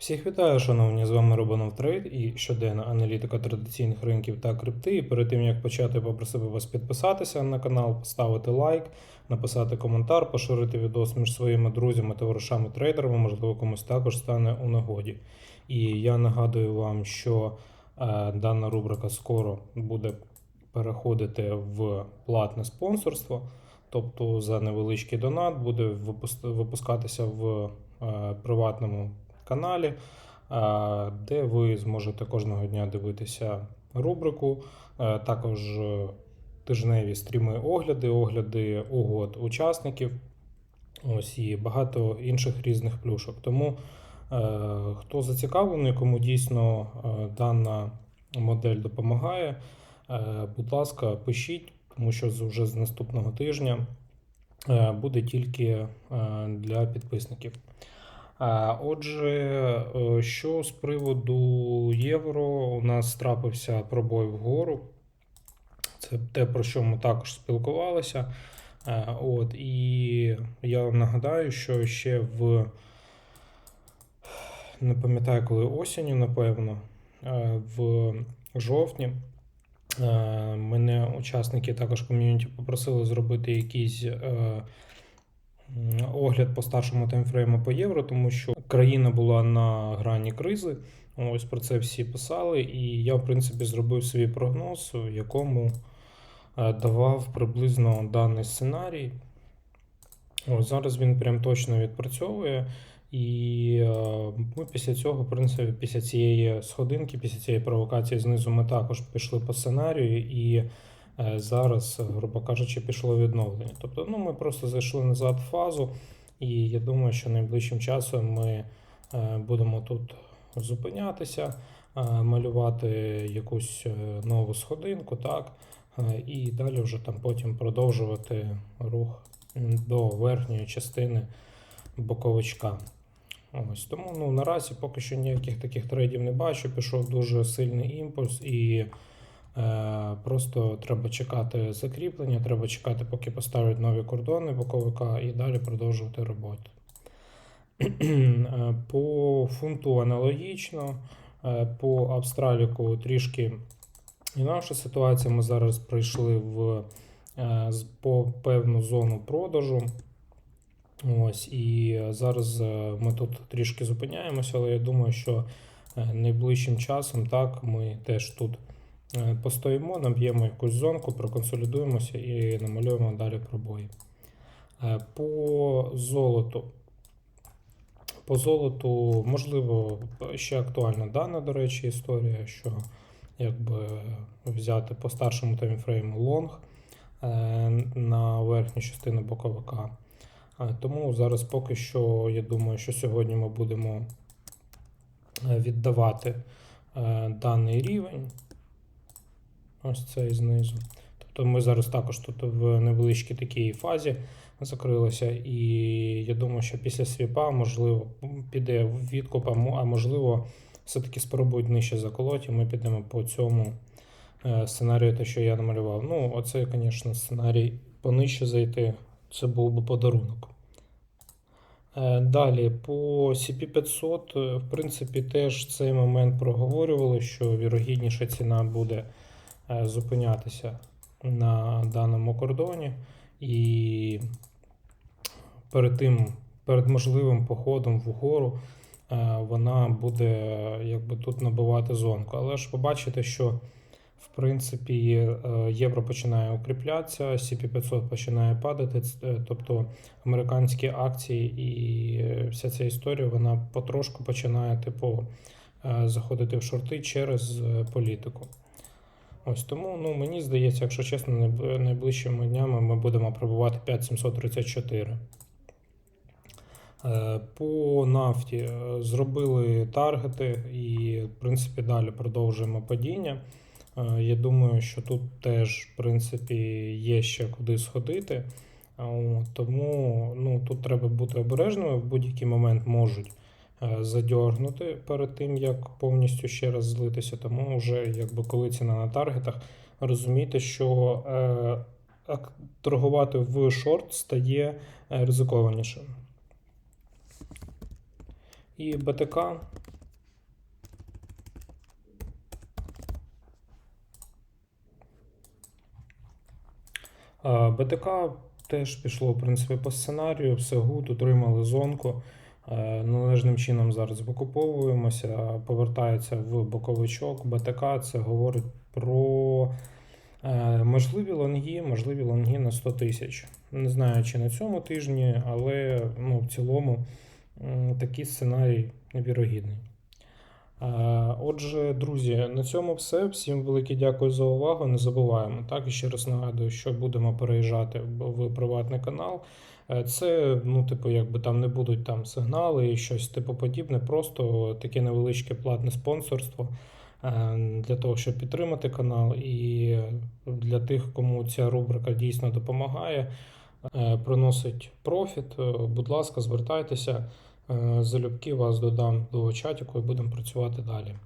Всіх вітаю, шановні, з вами Робанов Трейд і щоденна аналітика традиційних ринків та крипти. І перед тим як почати, попросив вас підписатися на канал, поставити лайк, написати коментар, поширити відос між своїми друзями, товаришами трейдерами, можливо, комусь також стане у нагоді. І я нагадую вам, що е, дана рубрика скоро буде переходити в платне спонсорство. Тобто за невеличкий донат буде випуск- випускатися в е, приватному каналі, е, де ви зможете кожного дня дивитися рубрику. Е, Також е, тижневі стріми огляди, огляди угод учасників. Ось і багато інших різних плюшок. Тому хто зацікавлений, кому дійсно дана модель допомагає, будь ласка, пишіть, тому що вже з наступного тижня буде тільки для підписників. Отже, е, що з приводу євро, у нас трапився пробой вгору. Це те, про що ми також спілкувалися. Е, От, і я нагадаю, що ще в не пам'ятаю, коли осінню, напевно, е, в жовтні. Мене учасники також ком'юніті попросили зробити якийсь м, огляд по старшому таймфрейму по євро, тому що країна була на грані кризи. Ось про це всі писали, і я, в принципі, зробив свій прогноз, в якому е, давав приблизно даний сценарій. Ось зараз він прям точно відпрацьовує. І е, ми після цього, в принципі, після цієї сходинки, після цієї провокації знизу, ми також пішли по сценарію, і зараз, грубо кажучи, пішло відновлення. Тобто, ну, ми просто зайшли назад в фазу, і я думаю, що найближчим часом ми е, будемо тут зупинятися, е, малювати якусь е, нову сходинку, так, е, і далі вже там потім продовжувати рух до верхньої частини боковичка. Ось тому ну, наразі поки що ніяких таких трейдів не бачу. Пішов дуже сильний імпульс, і е, просто треба чекати закріплення, треба чекати, поки поставлять нові кордони боковика, і далі продовжувати роботу. Е, По фунту аналогічно, е, по Австраліку трішки інакша ситуація. Ми зараз прийшли в е, по певну зону продажу. Ось, і е, зараз е, ми тут трішки зупиняємося, але я думаю, що е, найближчим часом так ми теж тут е, постоїмо, наб'ємо якусь зонку, проконсолідуємося і намалюємо далі пробої. Е, По золоту. По золоту, можливо, ще актуальна дана, до речі, історія, що якби взяти по старшому таймфрейму лонг е, на верхню частину боковика. Е, Тому зараз поки що я думаю, що сьогодні ми будемо е, віддавати е, даний рівень. Ось цей знизу. Тобто ми зараз також тут в невеличкій такій фазі закрилися, і я думаю, що після свіпа, можливо, піде відкуп, а можливо, все-таки спробують нижче заколоти, і ми підемо по цьому е, сценарію, те, що я намалював. Ну, оце, звісно, сценарій понижче зайти, це був би подарунок. Е, Далі по CP500, е, в принципі, теж цей момент проговорювали, що вірогідніша ціна буде зупинятися на даному кордоні. І перед тим, перед можливим походом вгору, е, вона буде е, якби тут набивати зонку. Але ж побачите, що в принципі е, євро починає укріплятися, CP500 починає падати, е, тобто американські акції і е, вся ця історія вона потрошку починає типу е, заходити в шорти через е, політику. Ось тому ну, мені здається, якщо чесно, найближчими днями ми будемо пробувати 5734. Е, По нафті е, зробили таргети і, в принципі, далі продовжуємо падіння. Е, Я думаю, що тут теж, в принципі, є ще куди сходити. Тому ну, тут треба бути обережними. В будь-який момент можуть Е, задьоргнути перед тим, як повністю ще раз злитися. Тому вже, якби коли ціна на таргетах, розумійте, що е, торгувати в шорт стає е, ризикованішим. І БТК. Е, БТК теж пішло в принципі, по сценарію, все гуд, отримали зонку. Е, Належним чином зараз викуповуємося, повертається в боковичок. БТК це говорить про е, можливі лонги, можливі лонги на 100 тисяч. Не знаю, чи на цьому тижні, але ну, в цілому такий сценарій вірогідний. Е, Отже, друзі, на цьому все. Всім велике дякую за увагу. Не забуваємо. Так, і ще раз нагадую, що будемо переїжджати в приватний канал. Е, Це, ну, типу, якби там не будуть там сигнали і щось типу подібне, просто таке невеличке платне спонсорство е, для того, щоб підтримати канал, і для тих, кому ця рубрика дійсно допомагає, приносить профіт. Будь ласка, звертайтеся. Е, Залюбки вас додам до чатіку і будемо працювати далі.